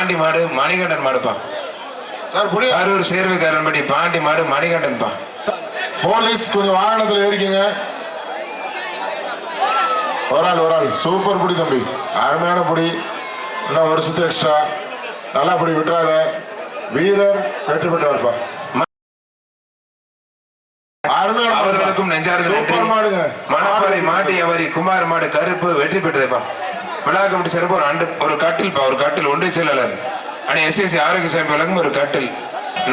பாண்டி மாடு மணிகண்டன் மாடுப்பா. சார் புரிய. கரூர் சேர்வைக்காரன்படி பாண்டி மாடு மணிகண்டன்ப்பா போலீஸ் கொஞ்சம் வாகனத்துல ஏறிக்கங்க. ஒரு ஆள் ஒரு ஆள். சூப்பர் புடி தம்பி. அருமையான புடி. இன்னும் ஒரு சுத்து எக்ஸ்ட்ரா நல்லா புடி விட்டுறாத. வீரர் வெற்றி பெற்றார்ப்பா. அவர்களுக்கும் நெஞ்சார்ந்த மாடுங்க. மணப்பாறை மாட்டி அவரி குமார் மாடு கருப்பு வெற்றி பெற்றதுப்பா. விழா கமிட்டி சிறப்பு ஒரு அண்டு ஒரு கட்டில்ப்பா ஒரு கட்டில் ஒன்றிய செயலாளர். அணி எஸ்எஸ்சி ஆரோக்கியசாமி வழங்கும் ஒரு கட்டில்.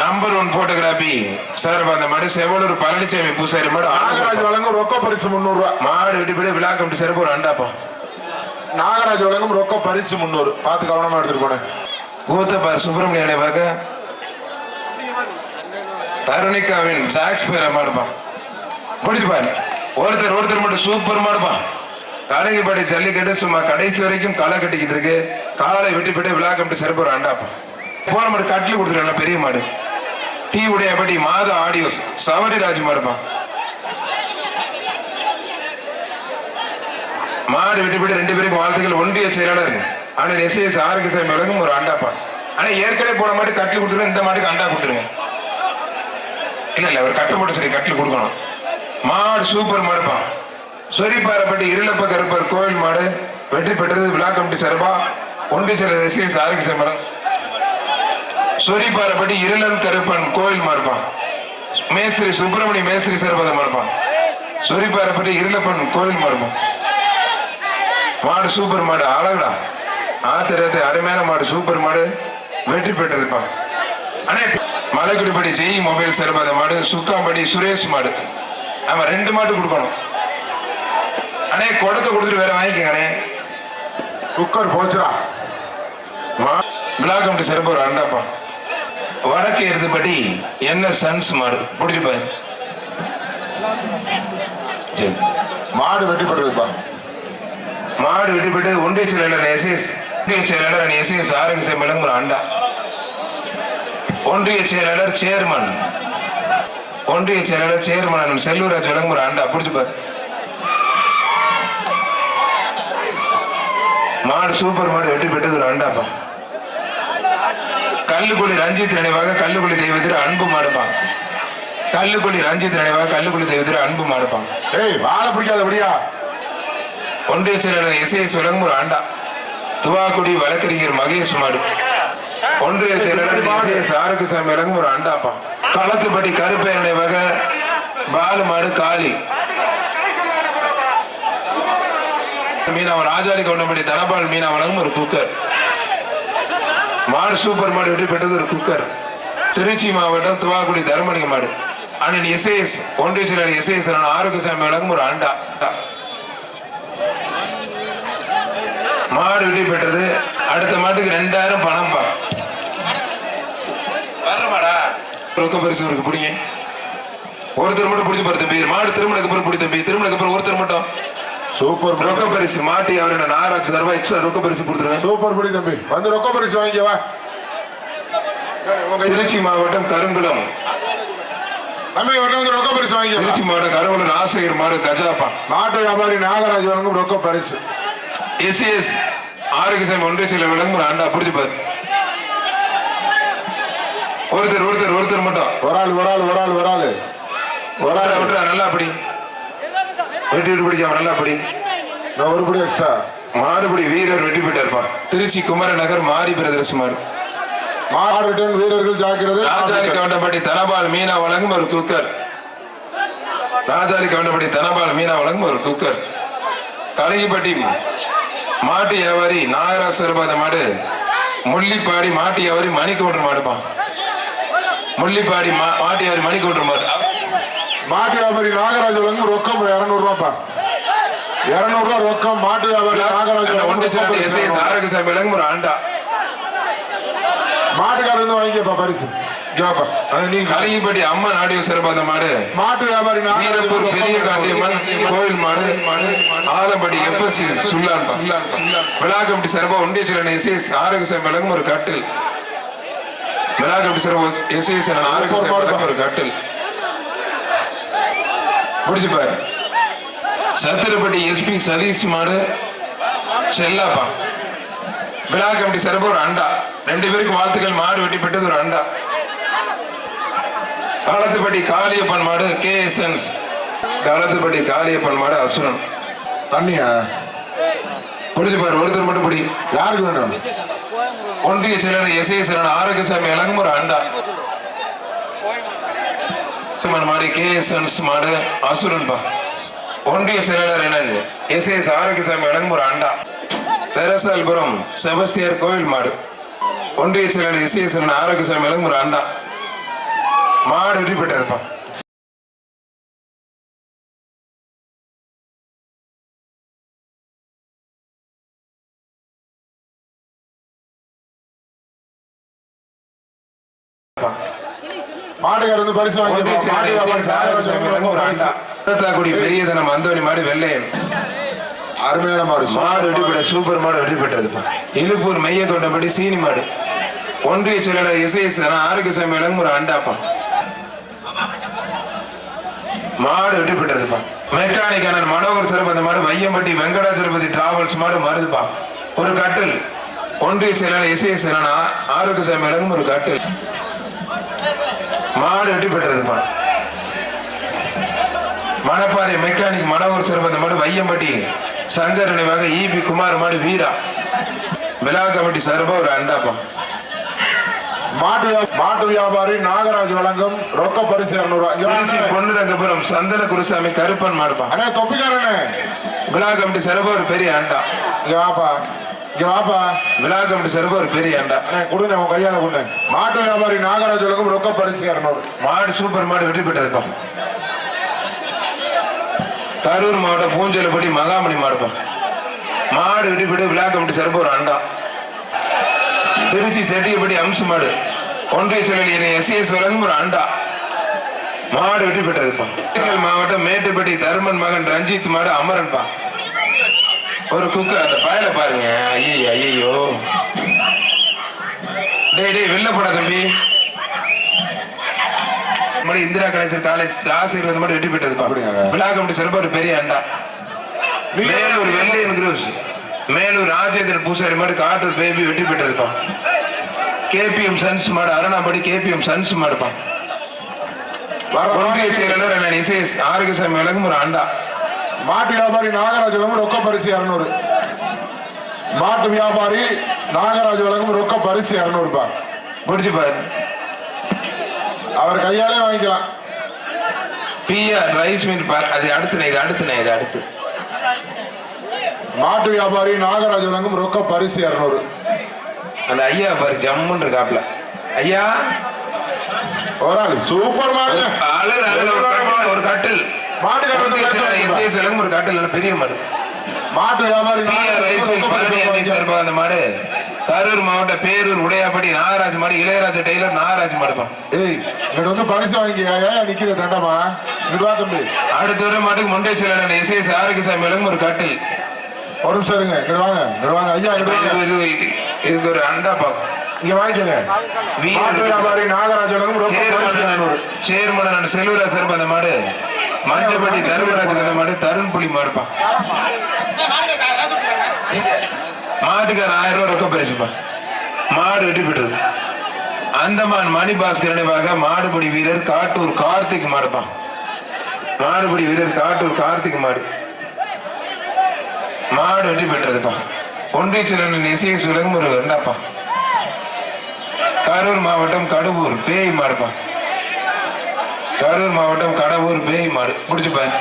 நம்பர் ஒன் போட்டோகிராபி சார் அந்த மாடு செவலூர் பழனிசாமி பூசாரி மாடு. நாகராஜ் வழங்கும் ரொக்க பரிசு முந்நூறு ரூபா. மாடு வெட்டி போய் விழா கமிட்டி சிறப்பு ஒரு அண்டாப்பா. நாகராஜ் வழங்கும் ரொக்க பரிசு முந்நூறு. பார்த்து கவனமா எடுத்துட்டு போனேன் கூத்தப்பார் சுப்பிரமணிய நினைவாக தருணிகாவின் சாக்ஸ் பேரை மாடுப்பா. பிடிச்சு பாரு ஒருத்தர் ஒருத்தர் மட்டும் சூப்பர் மாடுப்பா. கடைக்குப்படி ஜல்லிக்கட்டு சும்மா கடைசி வரைக்கும் களை கட்டிக்கிட்டு இருக்கு. காலை விட்டு போட்டு விழா கமிட்டி சிறப்பு ஒரு அண்டாப்பா. போன மாடு கட்டில் கொடுத்துருக்கேன் பெரிய மாடு. டீ உடையபடி மாத ஆடியோஸ் சவரி ராஜ் இருப்பான் மாடு விட்டு விட்டு ரெண்டு பேருக்கும் வாழ்த்துக்கள். ஒன்றிய செயலாளர் ஆனா எஸ்எஸ் ஆரோக்கியசாமி வழங்கும் ஒரு அண்டாப்பா. ஆனா ஏற்கனவே போன மாட்டு கட்டில் கொடுத்துருங்க இந்த மாட்டுக்கு அண்டா கொடுத்துருங்க. இல்ல இல்ல ஒரு கட்டு மட்டும் சரி கட்டில் கொடுக்கணும். மாடு சூப்பர் மாடுப்பான் சொரிப்பாறைப்பட்டி இருளப்ப கருப்பர் கோவில் மாடு வெற்றி பெற்றது விழா கமிட்டி சார்பா ஒன்றிய செயலர் S S Arokiasamy madam Irulan Karuppan கோவில் மாடுப்பா. மேஸ்திரி சுப்பிரமணிய மேஸ்திரி சர்பத மாடுப்பா. சொரிப்பாறைப்பட்டி இருளப்பன் கோவில் மாடுப்பா. மாடு சூப்பர் மாடு அழகுடா. ஆத்திரத்து அருமையான மாடு சூப்பர் மாடு. வெற்றி பெற்றதுப்பா. அண்ணே மலைக்குடிப்படி ஜெய் மொபைல் சிறப்பாத மாடு சுக்காம்படி சுரேஷ் மாடு. ஆமா ரெண்டு மாடு கொடுக்கணும். அண்ணே குடத்தை கொடுத்துட்டு வேற வாங்கிக்கங்க அண்ணே குக்கர் போச்சுடா. விழா கமிட்டி சிறப்பு ஒரு அண்டாப்பா. வடக்கு எருதுபடி என்ன சன்ஸ் மாடு? பிடிச்சி பாரு. சரி. மாடு வெற்றி பெற்றதுப்பா மாடு விட்டுப்பட்டு ஒன்றிய செயலாளர் எஸ்எஸ் ஒன்றிய செயலாளர் எஸ்எஸ் ஆரோக்கிய சேமலம் ஒரு அண்டா. ஒன்றிய செயலாளர் சேர்மன். ஒன்றிய செயலாளர் சேர்மன் வழங்கும் ஒரு அண்டா. புடிச்சு மாடு சூப்பர் மாடு வெட்டி பெற்றது ஒரு அண்டாப்பா. கல்லுக்குழி ரஞ்சித் நினைவாக கல்லுக்குழி தெய்வத்தில் அன்பு மாடுப்பான் கல்லுக்குழி ரஞ்சித் நினைவாக கல்லுக்குழி தெய்வத்தில் அன்பு மாடுப்பான் ஏய் வாழை பிடிக்காத படியா ஒன்றிய செயலாளர் எஸ்ஐஎஸ் வழங்கும் ஒரு ஆண்டா துவாக்குடி வழக்கறிஞர் மகேஷ் மாடு. ஒன்றிய செயலாளர் ஆரோக்கியசாமி வழங்கும் ஒரு அண்டாப்பா. களத்துப்பட்டி கருப்பேரனை வகை பாலு மாடு காளி. மீனவன் ஆஜாரி கவுண்டமணி தனபால் மீனா ஒரு குக்கர். மாடு சூப்பர் மாடு வெற்றி பெற்றது ஒரு குக்கர். திருச்சி மாவட்டம் துவாக்குடி தர்மலிங்க மாடு. அண்ணன் எஸ்ஏஎஸ் ஒன்றிய செயலாளர் எஸ்ஐஎஸ் ஆரோக்கியசாமி வழங்கும் ஒரு அண்டா. மாடு வெட்டி பெற்றது. அடுத்த மாட்டுக்கு ரெண்டாயிரம் பணம் பா. வரமாடா ரொக்க பரிசு இருக்கு பிடிங்க. ஒருத்தர் மட்டும் பிடிச்சி பாரு தம்பி. மாடு திருமணக்கு அப்புறம் பிடி தம்பி. திருமணக்கு அப்புறம் ஒருத்தர் மட்டும். சூப்பர் ரொக்க பரிசு மாட்டி அவரோட நாராஜ் தரவா எக்ஸ்ட்ரா ரொக்க பரிசு கொடுத்துருவேன். சூப்பர் புடி தம்பி. வந்து ரொக்க பரிசு வாங்கிக்க வா. ஏய், உங்க கையில- திருச்சி மாவட்டம் கருங்குளம். தம்பி வரணும் வந்து ரொக்க பரிசு வாங்கிக்க வா. திருச்சி மாவட்டம் கருங்குளம் ஆசிரியர் மாடு கஜாப்பா. நாட்டு வியாபாரி நாகராஜ் வழங்கும் ரொக்க பரிசு. எஸ்எஸ் ஆரோக்கியசாமி ஒன்றிய செயலர் விளங்கும் ஒரு ஆண்டா பிடிச்சு பாரு. ஒருத்தர் ஒருத்தர் ஒருத்தர் மட்டும். ஒரு ஆள் ஒரு ஆள் ஒரு ஆள் ஒரு ஆள். ஒரு ஆள். விட்றா, நல்லா படி. வெட்டி விட்டு பிடிக்காம நல்லா படி. நான் ஒரு படி எக்ஸ்ட்ரா மாடுபடி வீரர் வெட்டி போயிட்டாருப்பா திருச்சி குமர நகர் மாரி பிரதர்ஸ் ரிட்டர்ன் வீரர்கள் ஜாக்கிரதை. ராஜாலி கவுண்டப்பட்டி தனபால் மீனா வழங்கும் ஒரு குக்கர். ராஜாலி கவுண்டப்பட்டி தனபால் மீனா வழங்கும் ஒரு குக்கர். கலங்கிப்பட்டி மாட்டு வியாபாரி நாகராஜ் சிறுபாத மாடு. முள்ளிப்பாடி மாட்டு வியாபாரி மணிக்கவுண்டர் மாடுப்பான் முள்ளிப்பாடி மா மாட்டு வியாபாரி மணிக்கவுண்டர் மாடு. மாட்டு வியாபாரி நாகராஜ் வழங்கும் ரொக்கம் இருநூறு ரூபாப்பா இருநூறு ரூபா ரொக்கம் மாட்டு வியாபாரி நாகராஜ். ஆரோக்கியசாமி ஒரு ஆண்டா. மாட்டுக்காரர் வந்து வாங்கிக்கப்பா பரிசு. கலங்கிப்பட்டி அம்மன் ஆடியோ சிறப்பாத மாடு. மாட்டு வியாபாரி வீரப்பூர் பெரிய. காண்டியம்மன் கோவில் மாடு. ஆலம்பட்டி எஃப்எஸ்சி சுல்லான் விழா கமிட்டி சிறப்பா ஒன்றிய சிலன் எஸ்எஸ் ஆரோக்கியசாமி வழங்கும் ஒரு கட்டில். விழா கமிட்டி சிறப்பு எஸ்எஸ் ஆரோக்கியசாமி வழங்கும் ஒரு கட்டில். பிடிச்சு பாரு. சத்திரப்பட்டி எஸ்பி சதீஷ் மாடு செல்லாப்பா. விழா கமிட்டி சிறப்பு ஒரு அண்டா. ரெண்டு பேருக்கு வாழ்த்துக்கள் மாடு பெற்றது ஒரு அண்டா. காலத்துப்பட்டி காளியப்பன் மாடு கே எஸ் காலத்துப்பட்டி காளியப்பன் மாடு அசுரன். தண்ணியா? புரிஞ்சு பாரு ஒருத்தர் மட்டும் பிடி. யாருக்கு வேணும்? ஒன்றிய செயலர் எஸ் ஏ சரண் ஆரோக்கியசாமி இலங்கும் ஒரு அண்டா. சுமன் மாடு கே எஸ் மாடு அசுரன்பா ஒன்றிய செயலாளர் என்ன எஸ் எஸ் ஆரோக்கியசாமி இலங்கும் ஒரு அண்டா. தெரசால்புரம் செபஸ்தியார் கோவில் மாடு. ஒன்றிய செயலாளர் எஸ் எஸ் ஆரோக்கியசாமி இலங்கும் ஒரு அண்டா. மாடு வெற்றி பெற்றிருப்பான் மாட்டுக்காரர் வந்து பரிசு வாங்கி தத்தாக்குடி பெரியதனம் அந்தோணி மாடு வெள்ளையன். அருமையான மாடு மாடு வெற்றி பெற்ற சூப்பர் மாடு வெற்றி பெற்றதுப்பா இழுப்பூர் மைய கொண்டபடி சீனி மாடு. ஒன்றிய செயலாளர் எஸ் எஸ் ஆரோக்கியசாமி இலங்கும் ஒரு அண்டாப்பா. மாடு வெற்றி பெற்றதுப்பா மெக்கானிக் அண்ணன் மனோகர் சிறப்பு மாடு வையம்பட்டி வெங்கடாச்சலபதி டிராவல்ஸ் மாடு மருதுப்பா ஒரு கட்டில். ஒன்றிய செயலாளர் எஸ் எஸ் ஆரோக்கியசாமி இலங்கும் ஒரு கட்டில். மாடு வெற்றி பெற்றதுப்பா மணப்பாறை மெக்கானிக் மனோகர் சிறப்பு மாடு வையம்பட்டி சங்கர் நினைவாக இபி குமார் மாடு வீரா. விழா கமிட்டி சார்பா ஒரு அண்டாப்பா. மாட்டு மாட்டு வியாபாரி நாகராஜ் வழங்கும் ரொக்க பரிசு இருநூறு இங்க திருச்சி வாங்க. பொன்னுரங்கபுரம் சந்தன குருசாமி கருப்பன் மாடுப்பா. அண்ணே தொப்பிக்காரண்ணே விழா கமிட்டி சார்பா ஒரு பெரிய அண்டா. வாப்பா. இங்க வாப்பா. விழா கமிட்டி சார்பா ஒரு பெரிய அண்டா. கொடுங்க உன் கையால கொடுங்க. மாட்டு வியாபாரி நாகராஜ் வழங்கும் ரொக்க மாடு சூப்பர் மாடு வெற்றி பெற்றதுப்பா. கரூர் மாவட்டம் பூஞ்சலப்பட்டி மகாமணி மாடுப்பா. மாடு வெற்றி பெற்று விழா கமிட்டி சார்பா ஒரு அண்டா. திருச்சி செட்டியப்பட்டி அம்சு மாடு. ஒன்றிய செயலர் எஸ்எஸ் வழங்கும் ஒரு அண்டா. மாடு பெற்றதுப்பா. திண்டுக்கல் மாவட்டம் மேட்டுப்பட்டி தருமன் மகன் ரஞ்சித் மாடு அமரன்பா. ஒரு குக்கு அந்த பயல பாருங்க. ஐயோ ஐயோ டேய் டேய் வெளில போடா தம்பி. மறுபடியும் இந்திரா கணேசன் காலேஜ் ஆசிரியர் மட்டும் வெற்றி பெற்றதுப்பா? விழா கமிட்டி சிறப்பு ஒரு பெரிய அண்டா. மேலூர் வெள்ளையன் குரூஸ் மேலூர் ராஜேந்திரன் பூசாரி மாடு காட்டூர் பேபி வெற்றி பெற்றதுப்பா கேபிஎம் சன்ஸ் மாடு அரணாம்படி கேபிஎம் சன்ஸ் மாடுப்பா வர ஒன்றிய செயலாளர் இசைஸ் ஆரோக்கியசாமி விளங்கும் ஒரு அண்டா. மாட்டு வியாபாரி நாகராஜ் வழங்கும் ரொக்க பரிசு இருநூறு. மாட்டு வியாபாரி நாகராஜ் வழங்கும் ரொக்க பரிசு இருநூறுபா பிடிச்சு பாரு. அவர் கையாலே வாங்கிக்கலாம். பிஆர் ரைஸ் மில் பார். அது அடுத்து இது அடுத்து இது அடுத்து. மாட்டு வியாபாரி நாகராஜ் வழங்கும் ரொக்க பரிசு இருநூறு. அந்த ஐயா பாரு ஜம்முன்னு இருக்காப்ல. ஐயா? ஒரு ஆள் சூப்பர் அழகு ஒரு கட்டில், இசைஸ் விளங்கும் ஒரு கட்டில் நல்ல பெரிய மாடு. மாட்டு வியாபாரி அந்த மாடு கரூர் மாவட்ட பேரூர் உடையாப்பட்டி நாகராஜ் மாடு இளையராஜா டெய்லர் நாகராஜ் மாடுப்பா ஏய் இங்கிட்ட வந்து பரிசு வாங்கியா நிக்கிற தண்டமா? இங்கிட்டு தம்பி. அடுத்த ஒரு மாட்டுக்கு முண்டை எஸ்எஸ் ஆரோக்கியசாமி விளங்கும் ஒரு கட்டில். ஒரு நிமிஷம் இருங்க. இங்கிட்டு வாங்க. இங்கிட்டு வாங்க. ஐயா இதுக்கு ஒரு அண்டா பாக்கும் இங்க வாங்கிக்கங்க வியாபாரி நாகராஜ் வழங்கும் ரொக்க பரிசு இருநூறு சேர்மன் செல்வராஜ் சார்பா அந்த மாடு? மஞ்சப்பட்டி தர்மராஜ் அந்த மாடு தருண் புலி மாட்டுக்கார ஆயிரம் ரூபாய் ரொக்க பரிசுப்பா. மாடு வெட்டி பெற்றது அந்தமான் மணி பாஸ்கர் நினைவாக மாடுபிடி வீரர் காட்டூர் கார்த்திக் மாடுப்பா. மாடுபிடி வீரர் காட்டூர் கார்த்திக் மாடு. மாடு வெட்டி பெற்றதுப்பா ஒன்றிய சிலன் இசையை சுலகம் ஒரு என்னப்பா கரூர் மாவட்டம் கடவுர் பேய் மாடுப்பா. கரூர் மாவட்டம் கடவுர் பேய் மாடு. முடிச்சு பாரு.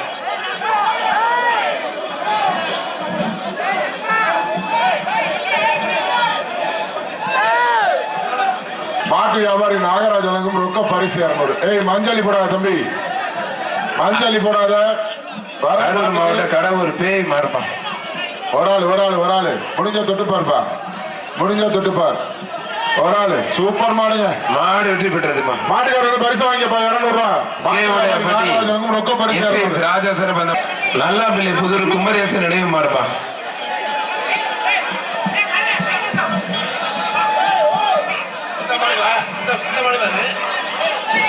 மாட்டு வியாபாரி நாகராஜ் வழங்கும் ரொக்க பரிசு இருநூறு. ஏய் மஞ்சளி போடாத தம்பி. மஞ்சளி போடாத. கரூர் மாவட்டம் கடவுர் பேய் மாடுப்பா. ஒரு ஆள் ஒரு ஆள் ஒரு ஆள். முடிஞ்ச தொட்டுப்பாருப்பா முடிஞ்ச தொட்டுப்பார் ஒரு ஆள். சூப்பர் மாடுங்க. மாடு வெற்றி பெற்றதுப்பா மாட்டுக்காரர் வந்து பரிசு வாங்கிப்பா இருநூறு ரூபா மாட்டு வியாபாரி நாகராஜ் வழங்கும் ரொக்க பரிசு ராஜா சரபந்தம் நல்லாம்பிள்ளை புதூர் குமரேசன் நினைவு மாடுப்பா.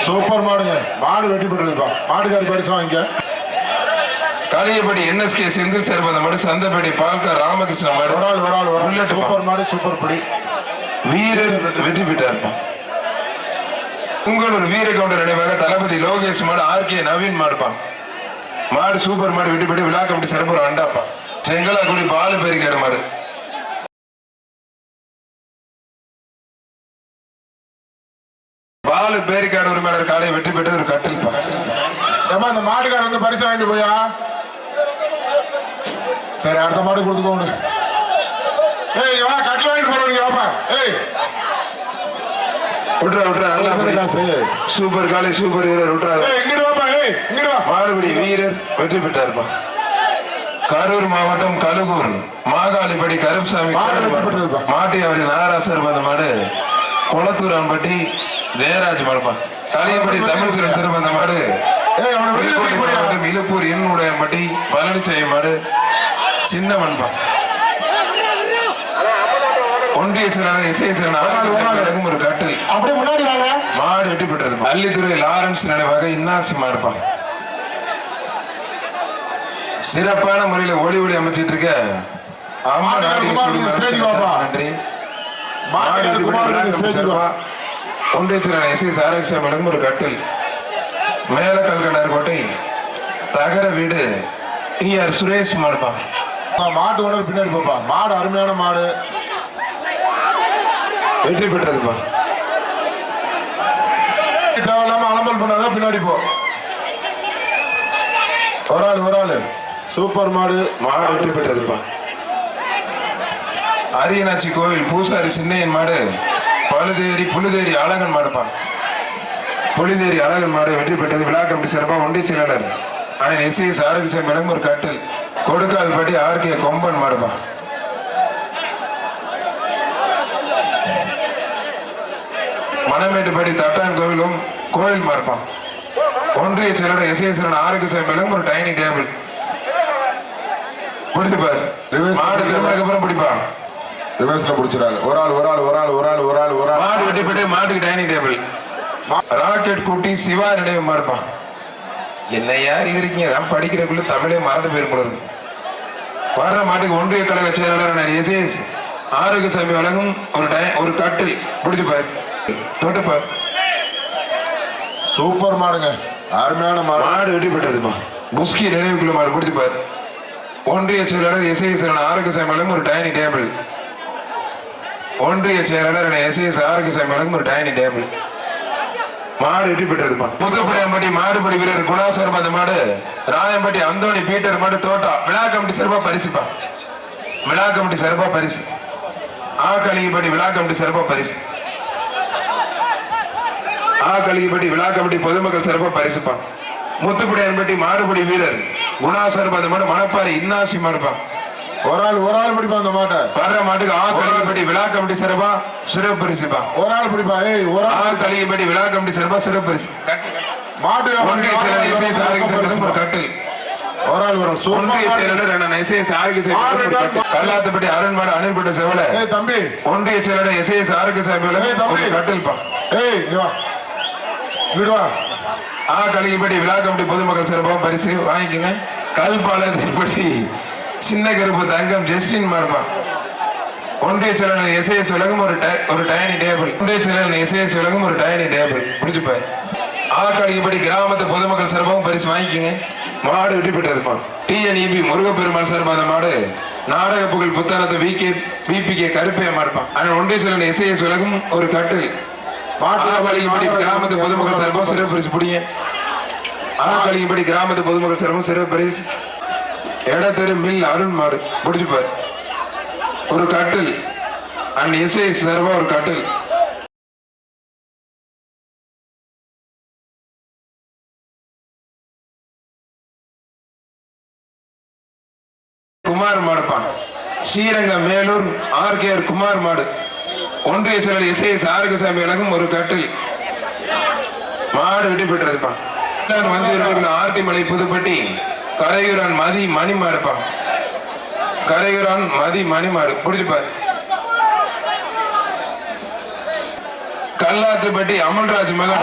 சூப்பர் மாடுங்க. மாடு வெட்டி போட்டுருப்பா மாட்டுக்காரி பரிசு வாங்கிக்க. காளியப்படி என்எஸ்கே செந்தில் சரபந்தம் மாடு சந்தப்பேட்டை பால்கா ராமகிருஷ்ண மாடு. ஒரு ஆள் ஒரு ஆள் ஒரு. சூப்பர் மாடு சூப்பர் படி. வீரர் வெற்றி பெற்றார்ப்பா உங்களூர் வீர கவுண்டர் நினைவாக தளபதி லோகேஷ் மாடு ஆர்கே நவீன் மாடுப்பான் மாடு சூப்பர் மாடு வெட்டி பெற்று விழா கமிட்டி சிறப்பு அண்டாப்பா. செங்கலாக்குடி பாலு பெரிக்காடு மாடு. பாலு பேரிக்காடு உரிமையாளர் காலையை வெற்றி பெற்று ஒரு கட்டில் ஏமா இந்த மாட்டுக்கார வந்து பரிசு வாங்கிட்டு போயா? சரி அடுத்த மாடு கொடுத்துக்கோங்க. ஏய் வா கட்டில் வாங்கிட்டு போறவங்க வாப்பா. ஏய். விட்றா விட்றா நல்லா எத்தனை படி. காசு. சூப்பர் காலை சூப்பர் வீரர் விட்றா ஏய் இங்கிட்டு வாப்பா ஏய் இங்கிட்டு வா. மாடுபிடி வீரர் வெற்றி பெற்றார்ப்பா. கரூர் மாவட்டம் கலுகூர் மாகாளிப்படி கருப்சாமி. மாட்டி நாராசர் வந்த மாடு குளத்தூரான்பட்டி ஜெயராஜ் மாடுப்பா காளியப்படி தமிழ் சிறன் சிறப்பு வந்த மாடு. இழுப்பூர் என்னுடைய மட்டி பழனிசாமி மாடு சின்னவன்பா. ஒன்றிய செயலாளர் இசை செயலாளர் ஒரு கட்டில். அப்படியே முன்னாடி வாங்க. மாடு வெட்டி பெற்றது பள்ளித்துறை லாரன்ஸ் நினைவாக இன்னாசி மாடுப்பா சிறப்பான முறையில ஒளி ஒளி அமைச்சிட்டு இருக்க அம்மா. நன்றி. ஒன்றிய செயலாளர் இசை சாரக்ஷம் ஒரு கட்டில். மேல கல்கண்டார் கோட்டை தகர வீடு டி ஆர் சுரேஷ் மாடுப்பா மாட்டு ஓனர் பின்னாடி போப்பா. மாடு அருமையான மாடு. வெற்றி பெற்றதுப்பா. தேவையில்லாம அலம்பல் பண்ணாதான் பின்னாடி போ. ஒரு ஆள் ஒரு ஆள். சூப்பர் மாடு. மாடு வெற்றி பெற்றதுப்பா அரியநாச்சி கோவில் பூசாரி சின்னையன் மாடு. பழுதேரி புழுதேரி அழகன் மாடுப்பா. புலிதேரி அழகன் மாடு வெற்றி பெற்றது விழா கமிட்டி சிறப்பாக ஒன்றிய செயலாளர். அண்ணன் எஸ் எஸ் ஆரோக்கிய மேடம் ஒரு கட்டில் கொடுக்கால் பட்டி ஆர்கே கொம்பன் மாடுப்பா. மணமேட்டுப்படி தட்டான் கோவிலும் கோயில் மாடுப்பான் ஒன்றிய செயலாளர் எஸ் எஸ் ஆரோக்கிய மேடம் ஒரு டைனிங் டேபிள். பிடிச்சு பாரு. Reverse மாடு திருமணக்கு அப்புறம் பிடிப்பா. ரிவர்ஸ்ல புடிச்சிடாது. ஒரு ஆள் ஒரு ஆள் ஒரு ஆள் ஒரு ஆள் ஒரு ஆள் ஒரு ஆள். மாடு வெட்டி போட்டு மாட்டுக்கு டைனிங் டேபிள். ராக்கெட் கூட்டி சிவா நினைவு மாறுப்பான் என்னையா இருக்கீங்க? நான் தமிழே மறந்து போயிரும் போல இருக்கு. வர்ற மாட்டுக்கு ஒன்றிய கழக செயலாளர் எஸ்எஸ் ஆரோக்கியசாமி வழங்கும் ஒரு ஒரு கட்டில். பிடிச்சு பாரு தொட்டு பாரு சூப்பர் மாடுங்க. அருமையான மாடு. மாடு வெட்டி பெற்றதுப்பா புஸ்கி நினைவுக்குள்ள மாடு பிடிச்சு பாரு. ஒன்றிய செயலாளர் எஸ்ஐஎஸ் ஆரோக்கியசாமி வழங்கும் ஒரு டைனிங் டேபிள். ஒன்றிய செயலாளர் எஸ்ஐஎஸ் ஆரோக்கியசாமி வழங்கும் ஒரு டைனிங் டேபிள். மாடு வெற்றி பெற்றதுப்பா புதுப்படையம்பட்டி மாடுபடி வீரர் குணா சார்பா அந்த மாடு ராயம்பட்டி அந்தோணி பீட்டர் மாடு தோட்டா. விழா கமிட்டி சிறப்பா பரிசுப்பா. விழா கமிட்டி சிறப்பா பரிசு. ஆ கலிங்கப்பட்டி விழா கமிட்டி சிறப்பா பரிசு. ஆ கலிங்கப்பட்டி விழா கமிட்டி பொதுமக்கள் சிறப்பா பரிசுப்பா. முத்துப்படையன்பட்டி மாடுபடி வீரர். குணா சார்பா அந்த மாடு மணப்பாறை இன்னாசி மாடுப்பா. ஒரு ஆள் ஒரு ஆள் பிடிப்பா அந்த மாட்டை? வர்ற மாட்டுக்கு ஆ கலிங்கப்பட்டி விழா கமிட்டி சிறப்பா சிறப்பு பரிசுப்பா. ஒரு ஆள் பிடிப்பா ஏய் ஒரு ஆ ஆள் கலிங்கப்பட்டி விழா கமிட்டி சிறப்பா சிறப்பு பரிசு. மாட்டு சேர்ந்து ஒரு ஆள் சூப்பர் ஒன்றிய சாருக்கு சேர்ந்து ஒரு கட்டில் கல்லாத்துப்பட்டி அருண்மாடு அணில்பட்ட செவல. தம்பி. ஒன்றிய சாருக்கு சேர்ந்து ஏய், தம்பி. ஒரு கட்டில்ப்பா ஏய் விடுவா. ஆ கலிங்கப்பட்டி விழா கமிட்டி பொதுமக்கள் சிறப்பாக பரிசு வாங்கிக்கோங்க. கல்பாலத்தின்படி சின்ன கருப்பு தங்கம் ஜஸ்டின் மாடுப்பா ஒன்றிய செயலாளர் எஸ்ஐஎஸ் விலகும் ஒரு ஒரு டைனி டேபிள். ஒன்றிய செயலாளர் எஸ்ஐஎஸ் விலகும் ஒரு டைனி டேபிள். பிடிச்சுப்பாரு ஆ கலிங்கப்பட்டி கிராமத்து பொதுமக்கள் சிறப்பாகவும் பரிசு வாங்கிக்கோங்க. மாடு வெட்டி பெற்றதுப்பா டிஎன்இபி முருகப்பெருமாள் சார்பாக அந்த மாடு. நாடக புகழ் புத்தானத்தை பிபி கே கருப்பையா மாடுப்பான் ஆனால் ஒன்றிய செயலாளர் எஸ்ஐஎஸ் விலகும் ஒரு கட்டில். மாட்டு ஆவலிப்படி கிராமத்து பொதுமக்கள் சார்பாக சிறப்பு பரிசு பிடிங்க. ஆவலிப்படி கிராமத்து பொதுமக்கள் சார்பாக சிறப்பு பரிசு. இடத்தெரு மில் அருண் மாடு பிடிச்சுப்பார் ஒரு கட்டில். அண்ட் எஸ்ஐ சார்பா ஒரு கட்டில். Kumar மாடுப்பான் Srirangam Melur R K R Kumar மாடு. ஒன்றிய செயலர் எஸ் எஸ் ஆரோக்கியசாமி வழங்கும் ஒரு கட்டில் மாடு வெட்டி பெற்றதுப்பா. மஞ்சள் ஆர்டி மலை புதுப்பட்டி கரையூரான் மதி மணி மாடுப்பான் கரையூரான் மதி மணி மாடு. புடிச்சுப்பார் கல்லாத்துப்பட்டி அமல்ராஜ் மகன்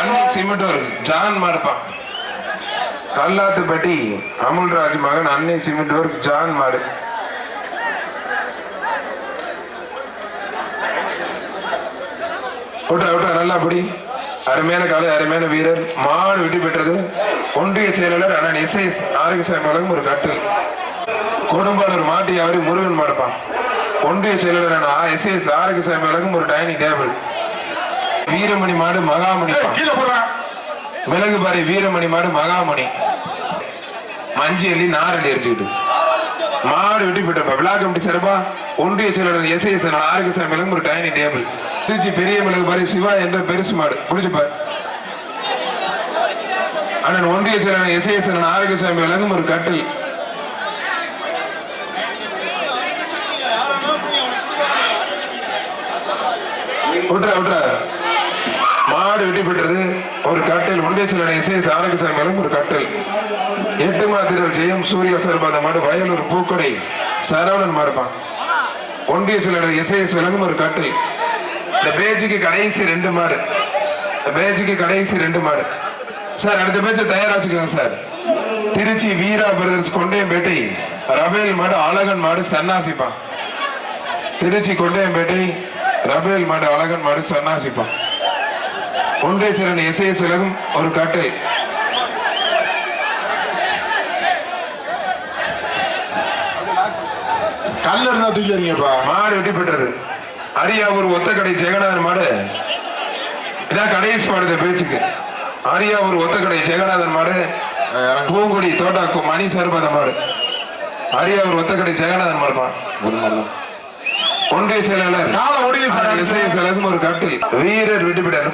அன்னி சிமெண்டோர் ஜான் மாடுப்பான் கல்லாத்துப்பட்டி அமுல்ராஜ் மகன் அன்னை சிமெண்ட் ஒர்க் ஜான் மாடு. விட்றா விட்றா நல்லா அப்படி அருமையான காலை அருமையான வீரர். மாடு வெற்றி பெற்றது. ஒன்றிய செயலாளர் அண்ணன் எஸ் ஆரோக்கியசாமி வழங்கும் ஒரு கட்டில். கொடும்பாளூர் மாட்டி அவரு முருகன் மாடுப்பான் ஒன்றிய செயலாளர் அண்ணன் எஸ் எஸ் ஆரோக்கியசாமி வழங்கும் ஒரு டைனிங் டேபிள். வீரமணி மாடு மகாமணி. மிளகு பாரி வீரமணி மாடு மகாமணி. மஞ்சி எல்லி நாரல் எரிஞ்சுக்கிட்டு. மாடு வெட்டி போயிட்டப்ப. விழா கமிட்டி சிறப்பா ஒன்றிய செயலாளர் எஸ். எஸ். ஆரோக்கியசாமி வழங்கும் ஒரு டைனிங் டேபிள். திருச்சி பெரிய மிளகு பாரி சிவா என்ற பெருசு மாடு. புரிஞ்சுப்ப? அண்ணன் ஒன்றிய செயலாளர் எஸ். எஸ். ஆரோக்கியசாமி வழங்கும் ஒரு கட்டில். விட்றா விட்டுற மாடு வெட்டி பெற்றது ஒரு கட்டில். ஒன்றிய செயலாளர் எஸ். எஸ். ஆரோக்கியசாமி வழங்கும் ஒரு கட்டில். எட்டு மாத்திரர் ஜெயம் சூரிய சர்பாத மாடு வயலூர் பூக்கொடை சரவணன் மாடுப்பான் ஒன்றிய செயலாளர் எஸ்ஐஎஸ் விலகும் ஒரு கட்டில். இந்த பேஜுக்கு கடைசி ரெண்டு மாடு. இந்த பேஜுக்கு கடைசி ரெண்டு மாடு. சார் அடுத்த பேச்சை தயாரா வச்சுக்கோங்க sir. Trichy Veera brothers Kondaiyampettai Rafale மாடு அழகன் மாடு சன்னாசிப்பான். திருச்சி கொண்டையம்பேட்டை ரபேல் மாடு அழகன் மாடு சன்னாசிப்பான். ஒன்றிய செயலாளர் எஸ்ஐஎஸ் விலகும் ஒரு கட்டில். கல்ல இருந்தா தூக்கி எறிங்கப்பா மாடு வெட்டி பெற்றது அரியாவூர் ஒத்தக்கடை ஜெகநாதன் மாடு. இதான் கடைசி மாடு இந்த பேச்சுக்கு. அரியாவூர் ஒத்தக்கடை ஜெகநாதன் மாடு. பூங்குடி தோட்டாக்கு மணி சர்பத மாடு. அரியாவூர் ஒத்தக்கடை ஜெகநாதன் மாடுப்பா. ஒரு மாடு ஒன்றிய செயலாளர். காலை எஸ்ஐஎஸ் விலகும் ஒரு கட்டில் வீரர் வெட்டி பெற்றார்